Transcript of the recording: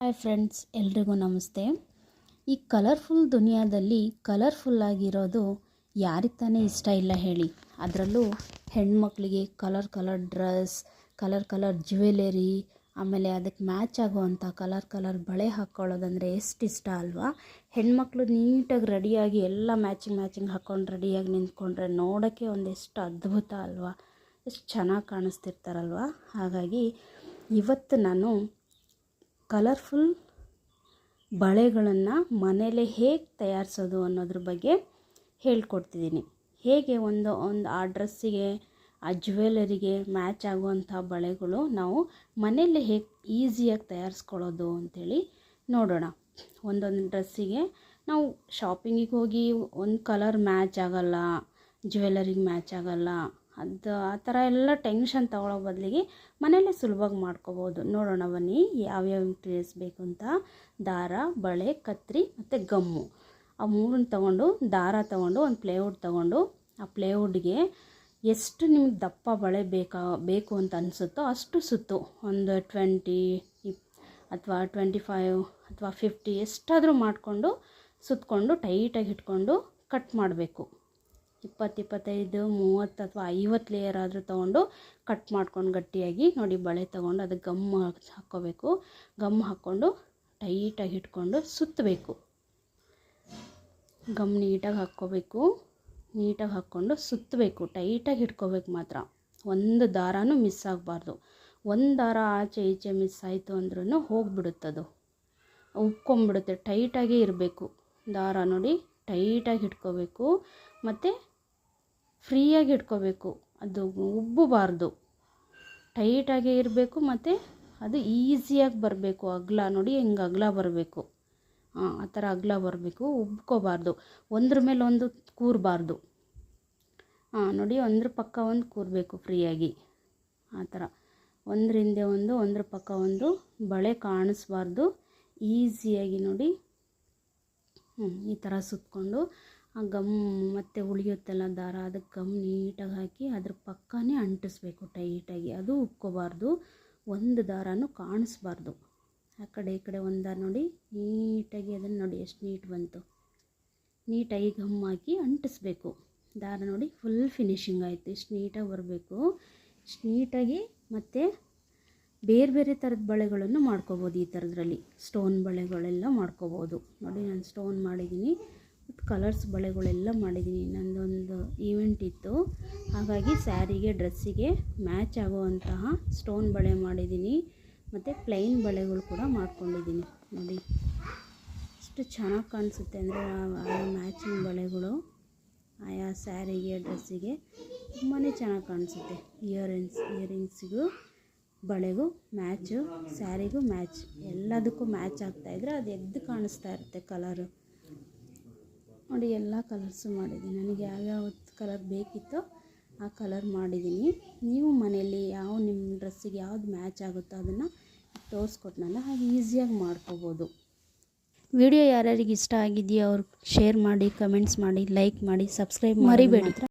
Hi friends, ಎಲ್ರಿಗೂ ನಮಸ್ತೆ. ಈ ಕಲರ್ಫುಲ್ ದುನಿಯಾದಲ್ಲಿ ಕಲರ್ಫುಲ್ ಆಗಿರೋದು ಯಾರಿಗೆ ತಾನೇ ಇಷ್ಟ ಇಲ್ಲ ಹೇಳಿ. ಅದರಲ್ಲೂ ಹೆಣ್ಮಕ್ಳಿಗೆ colour colour dress, colour colour jewellery, ಆಮೇಲೆ ಅದಕ್ಕೆ ಮ್ಯಾಚ್ ಆಗುವಂಥ ಕಲರ್ ಕಲರ್ ಬಳೆ ಹಾಕ್ಕೊಳ್ಳೋದಂದರೆ ಎಷ್ಟು ಇಷ್ಟ ಅಲ್ವಾ? ಹೆಣ್ಮಕ್ಳು ನೀಟಾಗಿ ರೆಡಿಯಾಗಿ ಎಲ್ಲ ಮ್ಯಾಚಿಂಗ್ ಮ್ಯಾಚಿಂಗ್ ಹಾಕ್ಕೊಂಡು ರೆಡಿಯಾಗಿ ನಿಂತ್ಕೊಂಡ್ರೆ ನೋಡೋಕ್ಕೆ ಒಂದೆಷ್ಟು ಅದ್ಭುತ ಅಲ್ವಾ? ಎಷ್ಟು ಚೆನ್ನಾಗಿ ಕಾಣಿಸ್ತಿರ್ತಾರಲ್ವ? ಹಾಗಾಗಿ ಇವತ್ತು ನಾನು ಕಲರ್ಫುಲ್ ಬಳೆಗಳನ್ನು ಮನೆಯಲ್ಲೇ ಹೇಗೆ ತಯಾರಿಸೋದು ಅನ್ನೋದ್ರ ಬಗ್ಗೆ ಹೇಳ್ಕೊಡ್ತಿದ್ದೀನಿ. ಹೇಗೆ ಒಂದು ಒಂದು ಆ ಡ್ರೆಸ್ಸಿಗೆ, ಆ ಜ್ಯುವೆಲರಿಗೆ ಮ್ಯಾಚ್ ಆಗುವಂಥ ಬಳೆಗಳು ನಾವು ಮನೆಯಲ್ಲೇ ಹೇಗೆ ಈಸಿಯಾಗಿ ತಯಾರಿಸ್ಕೊಳ್ಳೋದು ಅಂಥೇಳಿ ನೋಡೋಣ. ಒಂದೊಂದು ಡ್ರೆಸ್ಸಿಗೆ ನಾವು ಶಾಪಿಂಗಿಗೆ ಹೋಗಿ ಒಂದು ಕಲರ್ ಮ್ಯಾಚ್ ಆಗೋಲ್ಲ ಜ್ಯುವೆಲರಿಗೆ ಮ್ಯಾಚ್ ಆಗೋಲ್ಲ ಅದು ಆ ಥರ ಎಲ್ಲ ಟೆನ್ಷನ್ ತಗೊಳ್ಳೋ ಬದಲಿಗೆ ಮನೆಯಲ್ಲೇ ಸುಲಭವಾಗಿ ಮಾಡ್ಕೋಬೋದು. ನೋಡೋಣ ಬನ್ನಿ ಯಾವ್ಯಾವ ಇಂಗ್ರೀಡಿಯೆಂಟ್ಸ್ ಬೇಕು ಅಂತ. ದಾರ, ಬಳೆ, ಕತ್ರಿ ಮತ್ತು ಗಮ್ಮು. ಆ ಮೂರನ್ನ ತೊಗೊಂಡು, ದಾರ ತೊಗೊಂಡು, ಒಂದು ಪ್ಲೇವುಡ್ ತೊಗೊಂಡು ಆ ಪ್ಲೇವುಡ್ಗೆ ಎಷ್ಟು ನಿಮ್ಗೆ ದಪ್ಪ ಬಳೆ ಬೇಕಾ, ಬೇಕು ಅಂತ ಅನಿಸುತ್ತೋ ಅಷ್ಟು ಸುತ್ತು. ಒಂದು ಟ್ವೆಂಟಿ ಅಥವಾ ಟ್ವೆಂಟಿ ಫೈವ್ ಅಥವಾ ಫಿಫ್ಟಿ ಎಷ್ಟಾದರೂ ಮಾಡಿಕೊಂಡು ಸುತ್ತಕೊಂಡು ಟೈಟಾಗಿ ಇಟ್ಕೊಂಡು ಕಟ್ ಮಾಡಬೇಕು. ಇಪ್ಪತ್ತು ಇಪ್ಪತ್ತೈದು, ಮೂವತ್ತು ಅಥವಾ ಐವತ್ತು ಲೇಯರ್ ಆದರೂ ತೊಗೊಂಡು ಕಟ್ ಮಾಡ್ಕೊಂಡು ಗಟ್ಟಿಯಾಗಿ ನೋಡಿ ಬಳೆ ತೊಗೊಂಡು ಅದಕ್ಕೆ ಗಮ್ ಹಾಕ್ಕೋಬೇಕು. ಗಮ್ ಹಾಕ್ಕೊಂಡು ಟೈಟಾಗಿ ಇಟ್ಕೊಂಡು ಸುತ್ತಬೇಕು. ಗಮ್ ನೀಟಾಗಿ ಹಾಕ್ಕೋಬೇಕು. ನೀಟಾಗಿ ಹಾಕ್ಕೊಂಡು ಸುತ್ತಬೇಕು. ಟೈಟಾಗಿ ಹಿಡ್ಕೋಬೇಕು ಮಾತ್ರ. ಒಂದು ದಾರನೂ ಮಿಸ್ ಆಗಬಾರ್ದು. ಒಂದು ದಾರ ಆಚೆ ಈಚೆ ಮಿಸ್ ಆಯಿತು ಅಂದ್ರೂ ಹೋಗಿಬಿಡುತ್ತದು ಉಪ್ಕೊಂಬಿಡುತ್ತೆ. ಟೈಟಾಗೇ ಇರಬೇಕು. ದಾರ ನೋಡಿ ಟೈಟಾಗಿ ಇಟ್ಕೋಬೇಕು. ಮತ್ತು ಫ್ರೀಯಾಗಿ ಇಟ್ಕೋಬೇಕು. ಅದು ಉಬ್ಬಬಾರ್ದು. ಟೈಟಾಗೇ ಇರಬೇಕು ಮತ್ತು ಅದು ಈಸಿಯಾಗಿ ಬರಬೇಕು. ಅಗಲ ನೋಡಿ ಹಿಂಗೆ ಅಗಲ ಬರಬೇಕು. ಹಾಂ ಆ ಥರ ಅಗಲ ಬರಬೇಕು. ಉಬ್ಕೋಬಾರ್ದು. ಒಂದ್ರ ಮೇಲೆ ಒಂದು ಕೂರಬಾರ್ದು. ಹಾಂ ನೋಡಿ ಒಂದ್ರ ಪಕ್ಕ ಒಂದು ಕೂರಬೇಕು ಫ್ರೀಯಾಗಿ. ಆ ಥರ. ಒಂದ್ರ ಒಂದು, ಒಂದ್ರ ಪಕ್ಕ ಒಂದು ಬಳೆ ಕಾಣಿಸ್ಬಾರ್ದು. ಈಸಿಯಾಗಿ ನೋಡಿ. ಹ್ಞೂ ಈ ಥರ ಸುತ್ತಕೊಂಡು ಆ ಗಮ್ ಮತ್ತು ಉಳಿಯುತ್ತಲ್ಲ ದಾರ, ಅದಕ್ಕೆ ಗಮ್ ನೀಟಾಗಿ ಹಾಕಿ ಅದ್ರ ಪಕ್ಕನೇ ಅಂಟಿಸ್ಬೇಕು ಟೈಟಾಗಿ. ಅದು ಉಕ್ಕೋಬಾರ್ದು, ಒಂದು ದಾರನೂ ಕಾಣಿಸ್ಬಾರ್ದು. ಆ ಕಡೆ ಈ ಕಡೆ ಒಂದು ದಾರ ನೋಡಿ, ನೀಟಾಗಿ ಅದನ್ನು ನೋಡಿ ಎಷ್ಟು ನೀಟ್ ಬಂತು. ನೀಟಾಗಿ ಗಮ್ ಹಾಕಿ ಅಂಟಿಸ್ಬೇಕು. ದಾರ ನೋಡಿ ಫುಲ್ ಫಿನಿಶಿಂಗ್ ಆಯಿತು. ಇಷ್ಟು ನೀಟಾಗಿ ಬರಬೇಕು. ಇಷ್ಟು ನೀಟಾಗಿ ಮತ್ತು ಬೇರೆ ಬೇರೆ ಥರದ ಬಳೆಗಳನ್ನು ಮಾಡ್ಕೋಬೋದು ಈ ಥರದ್ರಲ್ಲಿ. ಸ್ಟೋನ್ ಬಳೆಗಳೆಲ್ಲ ಮಾಡ್ಕೋಬೋದು. ನೋಡಿ, ನಾನು ಸ್ಟೋನ್ ಮಾಡಿದ್ದೀನಿ. ಮತ್ತು ಕಲರ್ಸ್ ಬಳೆಗಳೆಲ್ಲ ಮಾಡಿದ್ದೀನಿ. ನಂದೊಂದು ಈವೆಂಟ್ ಇತ್ತು. ಹಾಗಾಗಿ ಸ್ಯಾರಿಗೆ, ಡ್ರೆಸ್ಸಿಗೆ ಮ್ಯಾಚ್ ಆಗುವಂತಹ ಸ್ಟೋನ್ ಬಳೆ ಮಾಡಿದ್ದೀನಿ. ಮತ್ತು ಪ್ಲೈನ್ ಬಳೆಗಳು ಕೂಡ ಮಾಡ್ಕೊಂಡಿದ್ದೀನಿ. ನೋಡಿ. ಎಷ್ಟು ಚೆನ್ನಾಗಿ ಕಾಣಿಸುತ್ತೆ ಅಂದರೆ ಆ ಮ್ಯಾಚಿಂಗ್ ಬಳೆಗಳು. ಆಯಾ ಸ್ಯಾರಿಗೆ, ಡ್ರೆಸ್ಸಿಗೆ ತುಂಬಾ ಚೆನ್ನಾಗಿ ಕಾಣಿಸುತ್ತೆ. ಇಯರಿಂಗ್ಸ್ ಇಯರಿಂಗ್ಸಿಗೂ ಬಳೆಗೂ ಮ್ಯಾಚು ಸ್ಯಾರಿಗೂ ಮ್ಯಾಚ್ ಎಲ್ಲದಕ್ಕೂ ಮ್ಯಾಚ್ ಆಗ್ತಾಯಿದ್ರೆ ಅದು ಎದ್ದು ಕಾಣಿಸ್ತಾ ಇರುತ್ತೆ ಕಲರು ನೋಡಿ ಎಲ್ಲ ಕಲರ್ಸು ಮಾಡಿದ್ದೀನಿ. ನನಗೆ ಯಾವ್ಯಾವ ಕಲರ್ ಬೇಕಿತ್ತೋ ಆ ಕಲರ್ ಮಾಡಿದ್ದೀನಿ. ನೀವು ಮನೆಯಲ್ಲಿ ಯಾವ ನಿಮ್ಮ ಡ್ರೆಸ್ಸಿಗೆ ಯಾವ್ದು ಮ್ಯಾಚ್ ಆಗುತ್ತೋ ಅದನ್ನು ತೋರಿಸ್ಕೊಟ್ನಲ್ಲ ಹಾಗೆ ಈಸಿಯಾಗಿ ಮಾಡ್ಕೋಬೋದು. ವಿಡಿಯೋ ಯಾರ್ಯಾರಿಗೆ ಇಷ್ಟ ಆಗಿದೆಯೋ ಅವ್ರು ಶೇರ್ ಮಾಡಿ ಕಮೆಂಟ್ಸ್ ಮಾಡಿ ಲೈಕ್ ಮಾಡಿ ಸಬ್ಸ್ಕ್ರೈಬ್ ಮರಿಬೇಡಿ.